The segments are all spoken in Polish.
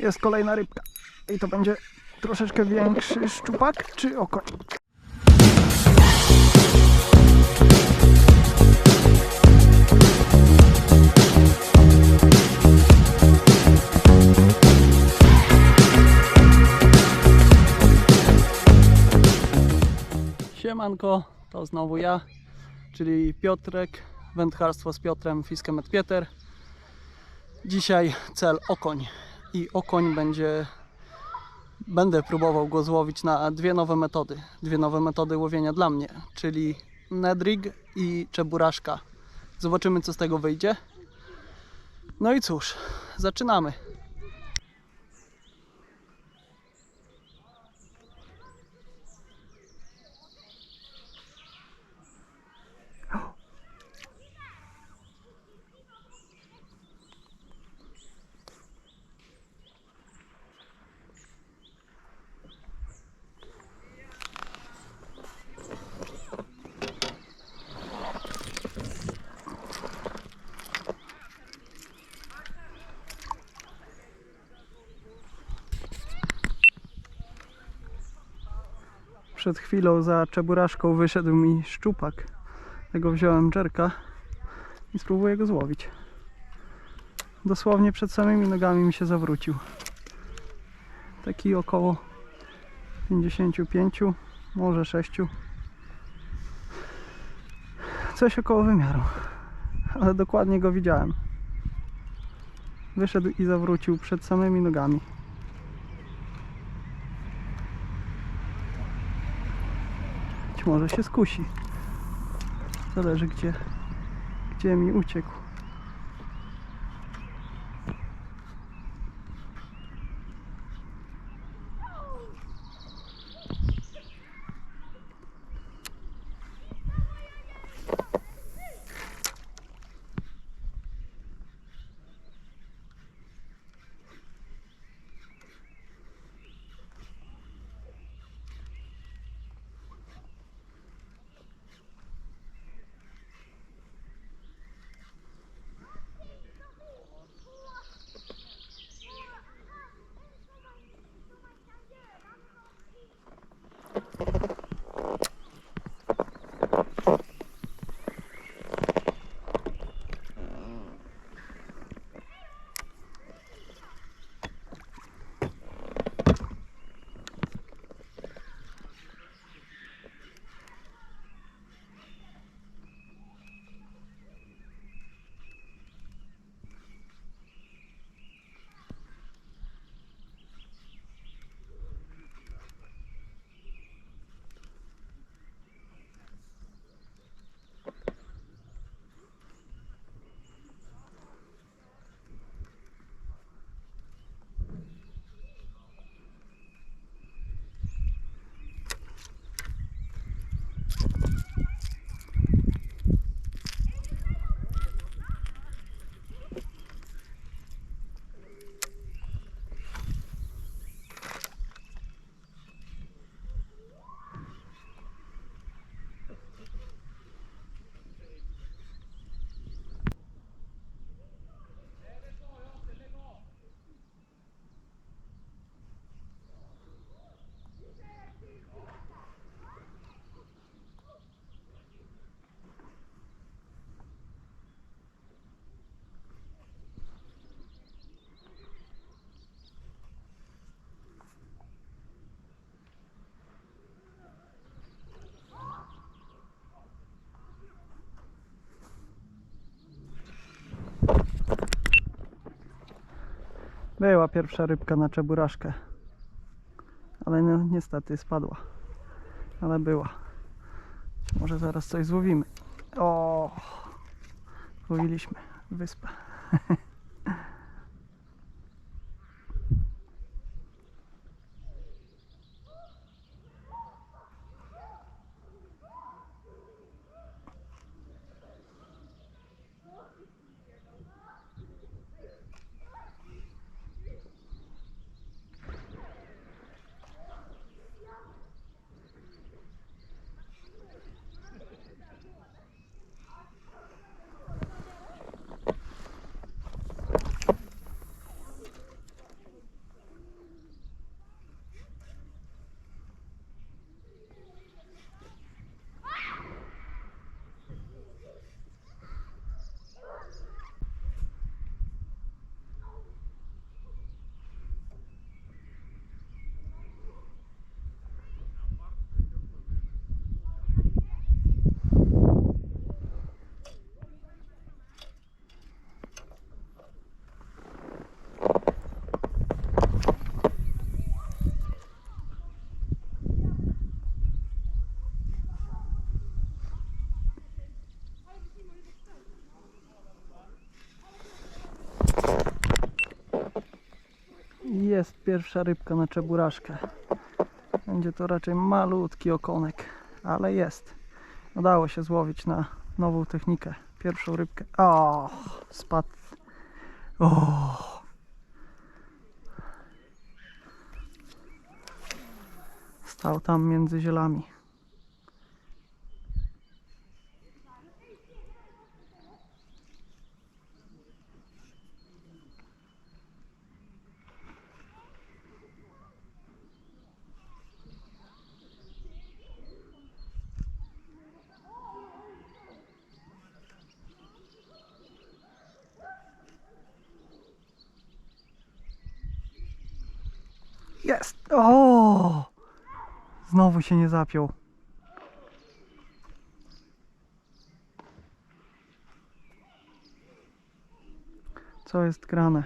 Jest kolejna rybka. I to będzie troszeczkę większy szczupak czy okoń? Siemanko, to znowu ja, czyli Piotrek, wędkarstwo z Piotrem, Fiskemet Pieter. Dzisiaj cel okoń i okoń będzie, będę próbował go złowić na dwie nowe metody, dwie nowe metody łowienia dla mnie, czyli nedrig i czeburaszka. Zobaczymy co z tego wyjdzie. No i cóż, zaczynamy. Przed chwilą za czeburaszką wyszedł mi szczupak. Tego wziąłem dżerka i spróbuję go złowić. Dosłownie przed samymi nogami mi się zawrócił. Taki około 55, może 6. Coś około wymiaru, ale dokładnie go widziałem. Wyszedł i zawrócił przed samymi nogami. Być może się skusi. Zależy gdzie, gdzie mi uciekł. Była pierwsza rybka na czeburaszkę. Ale no, niestety spadła. Ale była. Może zaraz coś złowimy. O! Złowiliśmy wyspę. pierwsza rybka na czeburaszkę. Będzie to raczej malutki okonek, ale jest. Udało się złowić na nową technikę. Pierwszą rybkę. O, spadł. O. Stał tam między zielami. Jest! O! Się nie zapiął. Co jest grane?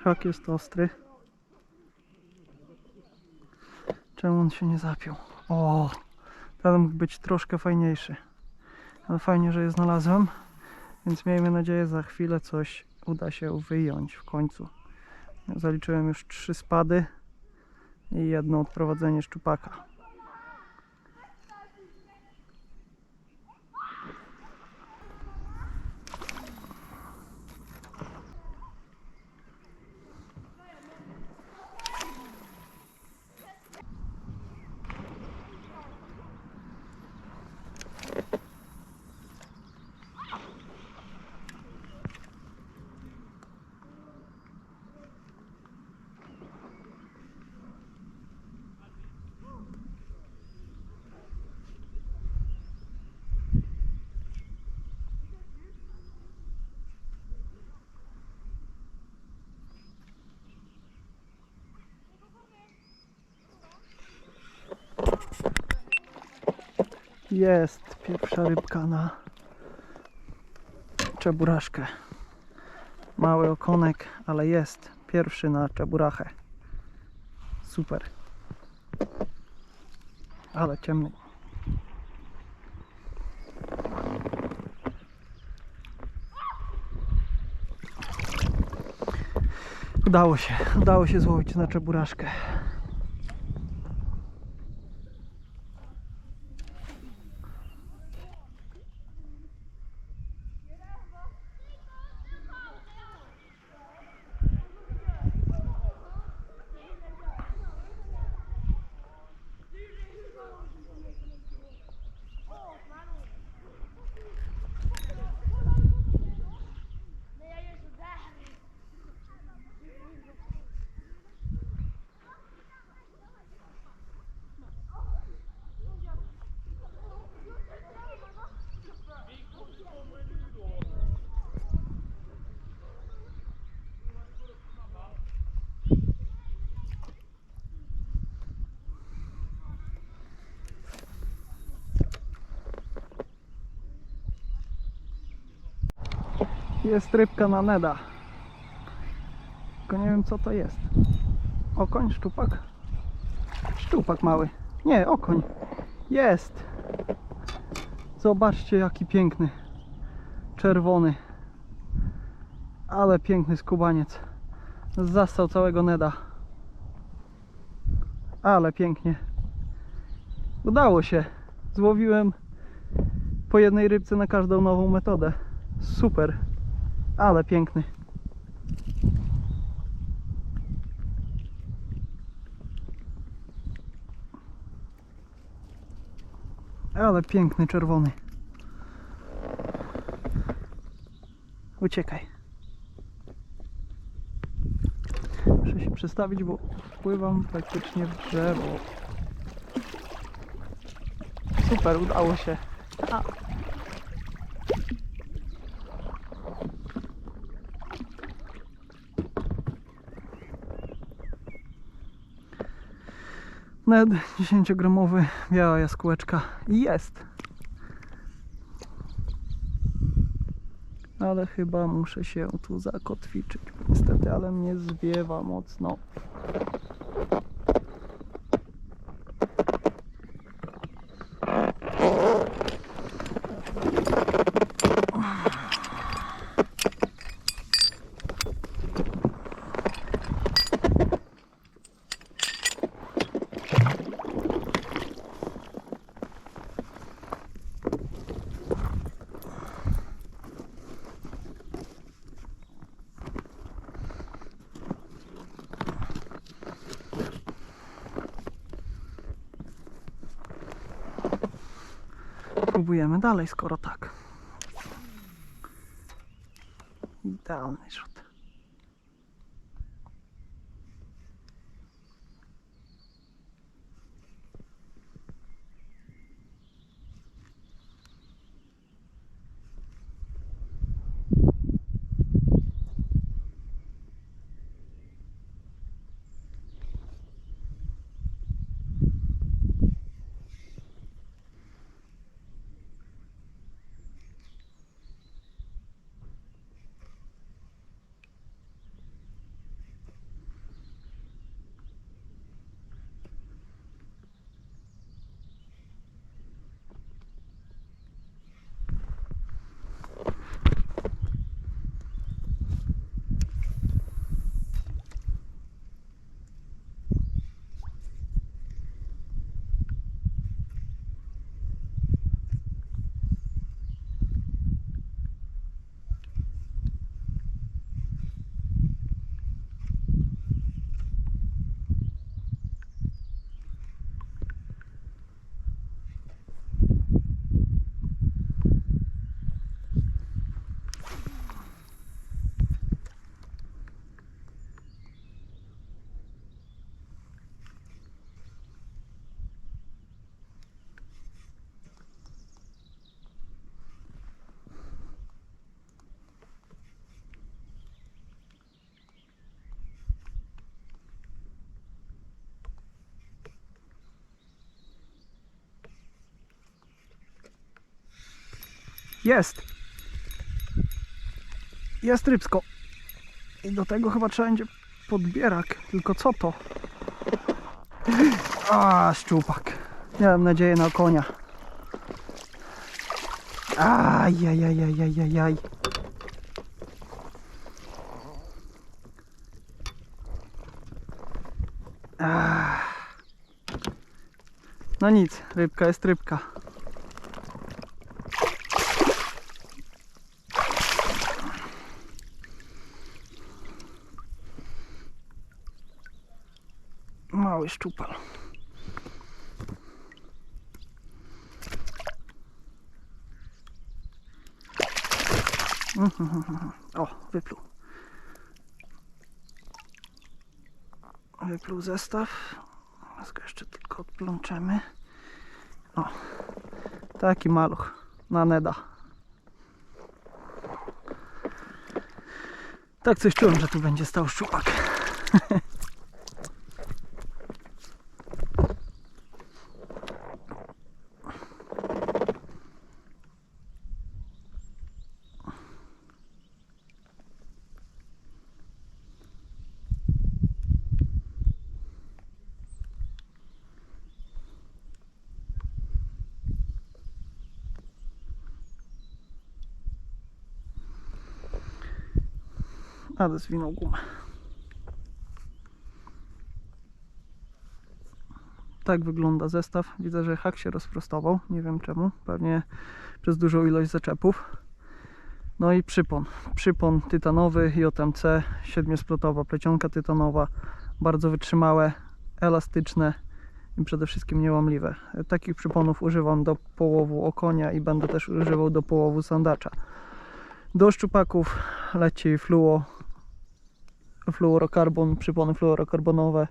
Hak jest ostry. Czemu on się nie zapiął? O! Ten mógł być troszkę fajniejszy. Ale fajnie, że je znalazłem. Więc miejmy nadzieję, za chwilę coś uda się wyjąć w końcu. Zaliczyłem już trzy spady i jedno odprowadzenie szczupaka. Jest pierwsza rybka na czeburaszkę. Mały okonek, ale jest pierwszy na czeburachę. Super. Ale ciemny. Udało się, udało się złowić na czeburaszkę. Jest rybka na neda. Tylko nie wiem co to jest. Okoń, szczupak? Szczupak mały. Nie, okoń. Jest. Zobaczcie jaki piękny. Czerwony. Ale piękny skubaniec. Zastał całego neda. Ale pięknie. Udało się. Złowiłem po jednej rybce na każdą nową metodę. Super. Ale piękny. Ale piękny czerwony. Uciekaj. Muszę się przestawić, bo wpływam praktycznie w drzewo. Super, udało się. A. Ned 10-gramowy, biała jaskółeczka jest. Ale chyba muszę się tu zakotwiczyć, niestety, ale mnie zwiewa mocno. Dalej, skoro tak. Idealny rzut. Jest! Jest rybsko. I do tego chyba trzeba będzie podbierak. Tylko co to? A, szczupak. Miałem nadzieję na konia. Ajajajajajajaj. Ah. No nic, rybka jest rybka. Mały szczupel. Mhm. O, wypluł. Wypluł zestaw. Teraz go jeszcze tylko odplączemy. O, taki maluch na Neda. Tak coś czułem, że tu będzie stał szczupak. Ale zwinął gumę. Tak wygląda zestaw. Widzę, że hak się rozprostował. Nie wiem czemu. Pewnie przez dużą ilość zaczepów. No i przypon. Przypon tytanowy JMC, siedmiosplotowa plecionka tytanowa. Bardzo wytrzymałe, elastyczne i przede wszystkim niełamliwe. Takich przyponów używam do połowu okonia i będę też używał do połowu sandacza. Do szczupaków leci fluo fluorokarbon, przypony fluorokarbonowe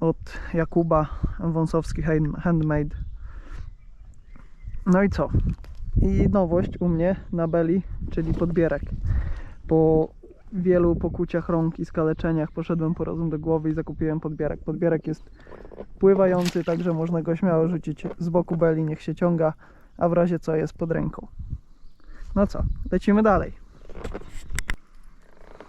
od Jakuba Wąsowski Hand- Handmade. No i co? I nowość u mnie na Beli, czyli podbierek. Po wielu pokuciach rąk i skaleczeniach poszedłem po rozum do głowy i zakupiłem podbierek. Podbierek jest pływający, także można go śmiało rzucić z boku Beli, niech się ciąga, a w razie co jest pod ręką. No co, lecimy dalej.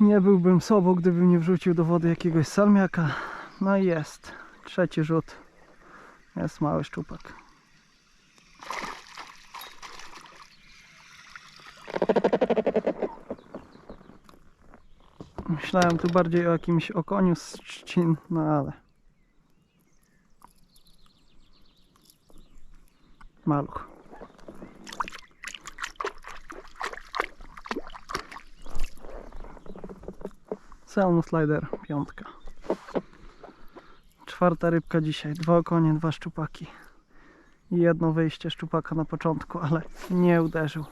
Nie byłbym sobą, gdybym nie wrzucił do wody jakiegoś salmiaka. No i jest. Trzeci rzut. Jest mały szczupak. Myślałem tu bardziej o jakimś okoniu z trzcin, no ale... Maluch. Salmon slider, piątka. Czwarta rybka dzisiaj. Dwa okonie, dwa szczupaki. I jedno wyjście szczupaka na początku, ale nie uderzył.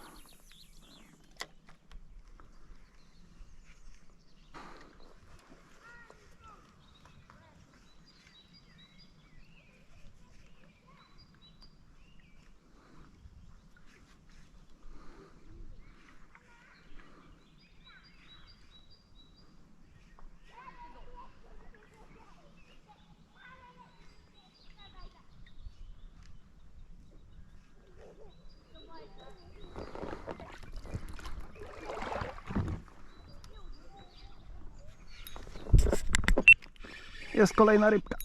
Jest kolejna rybka.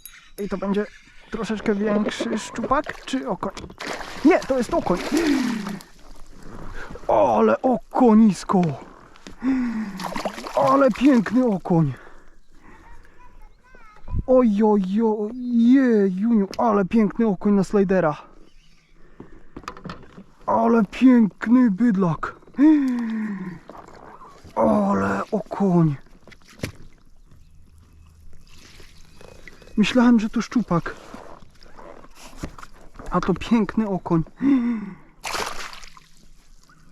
I to będzie troszeczkę większy szczupak, czy okoń? Nie, to jest okoń. Ale okonisko. Ale piękny okoń. Ojojo, jejuniu, ale piękny okoń na slidera. Ale piękny bydlak. Ale okoń. Myślałem, że to szczupak. A to piękny okoń.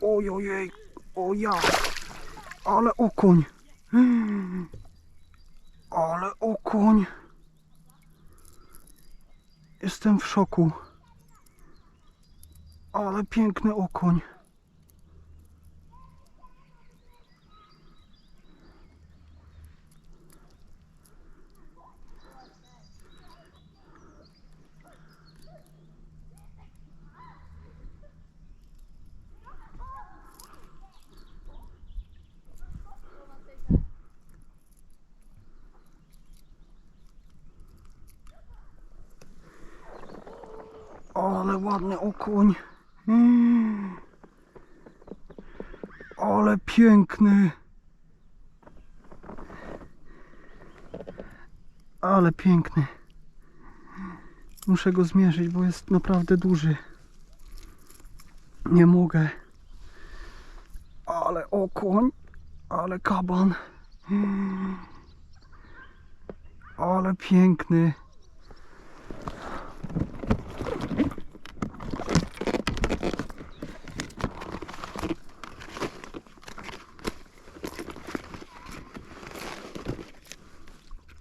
Ojojej, o ja. Ale okoń. Ale okoń. Jestem w szoku. Ale piękny okoń. Ale ładny okoń. Mm. Ale piękny. Ale piękny. Muszę go zmierzyć, bo jest naprawdę duży. Nie mogę. Ale okoń. Ale kaban. Mm. Ale piękny.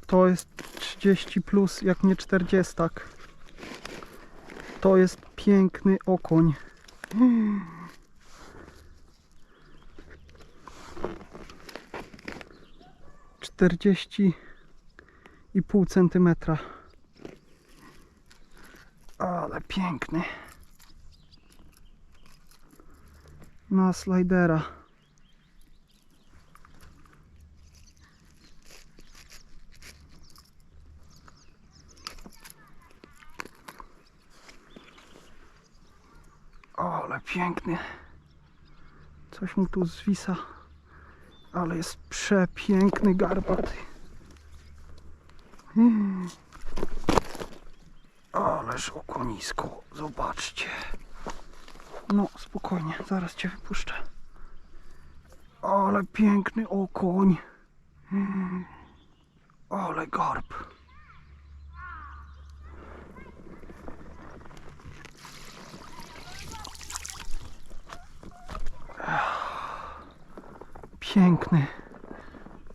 To jest 30 plus, jak nie 40. To jest piękny okoń. Czterdzieści i pół centymetra. Ale piękny. Na slidera. Ale piękny. Coś mu tu zwisa. Ale jest przepiękny garbaty. Mm. Ależ okonisko. Zobaczcie. No, spokojnie. Zaraz cię wypuszczę. Ale piękny okoń. Mm. Ale garb. Piękny.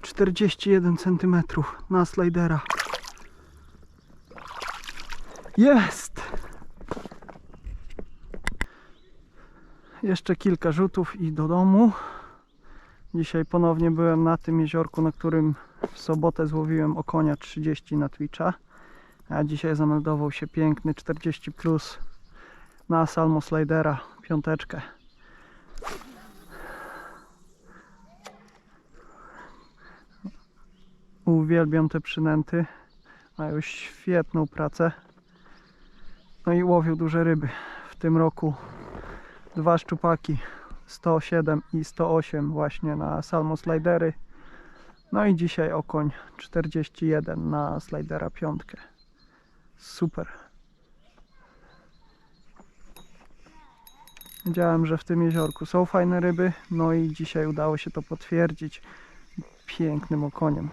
41 cm na slidera. Jest! Jeszcze kilka rzutów i do domu. Dzisiaj ponownie byłem na tym jeziorku, na którym w sobotę złowiłem okonia 30 na Twitcha. A dzisiaj zameldował się piękny 40 plus na Salmo Slidera, piąteczkę. Uwielbiam te przynęty. Mają świetną pracę. No i łowił duże ryby. W tym roku dwa szczupaki 107 i 108 właśnie na salmo slidery. No i dzisiaj okoń 41 na slidera piątkę. Super. Wiedziałem, że w tym jeziorku są fajne ryby, no i dzisiaj udało się to potwierdzić pięknym okoniem.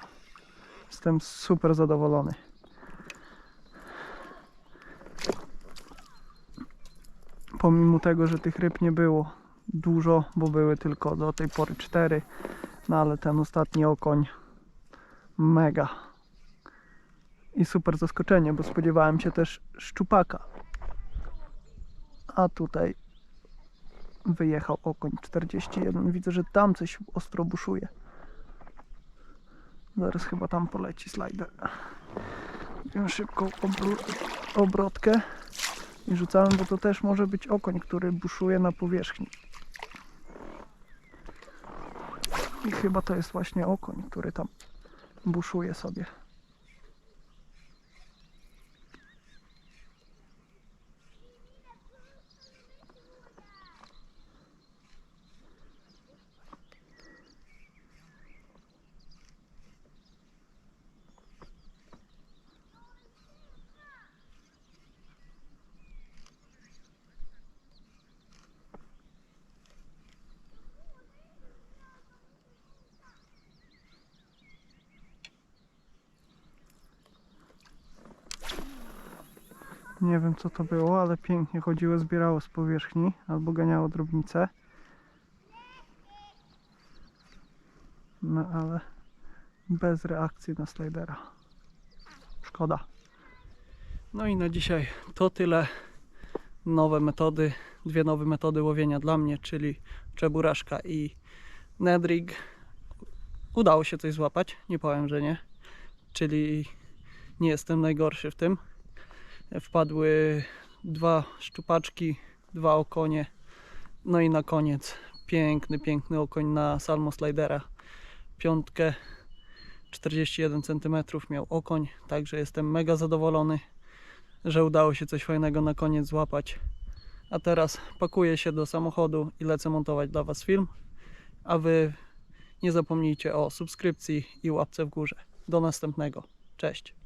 Jestem super zadowolony. Pomimo tego, że tych ryb nie było dużo, bo były tylko do tej pory cztery, no ale ten ostatni okoń mega. I super zaskoczenie, bo spodziewałem się też szczupaka. A tutaj wyjechał okoń 41. Widzę, że tam coś ostro buszuje. Zaraz chyba tam poleci slider. Robimy szybką obrotkę i rzucałem, bo to też może być okoń, który buszuje na powierzchni. I chyba to jest właśnie okoń, który tam buszuje sobie. Nie wiem co to było, ale pięknie chodziło, zbierało z powierzchni albo ganiało drobnice. No ale bez reakcji na slidera. Szkoda. No i na dzisiaj to tyle. Nowe metody, dwie nowe metody łowienia dla mnie, czyli czeburaszka i nedrig. Udało się coś złapać, nie powiem, że nie. Czyli nie jestem najgorszy w tym wpadły dwa szczupaczki, dwa okonie. No i na koniec piękny, piękny okoń na Salmo Slidera. Piątkę 41 cm miał okoń, także jestem mega zadowolony, że udało się coś fajnego na koniec złapać. A teraz pakuję się do samochodu i lecę montować dla Was film. A Wy nie zapomnijcie o subskrypcji i łapce w górze. Do następnego. Cześć.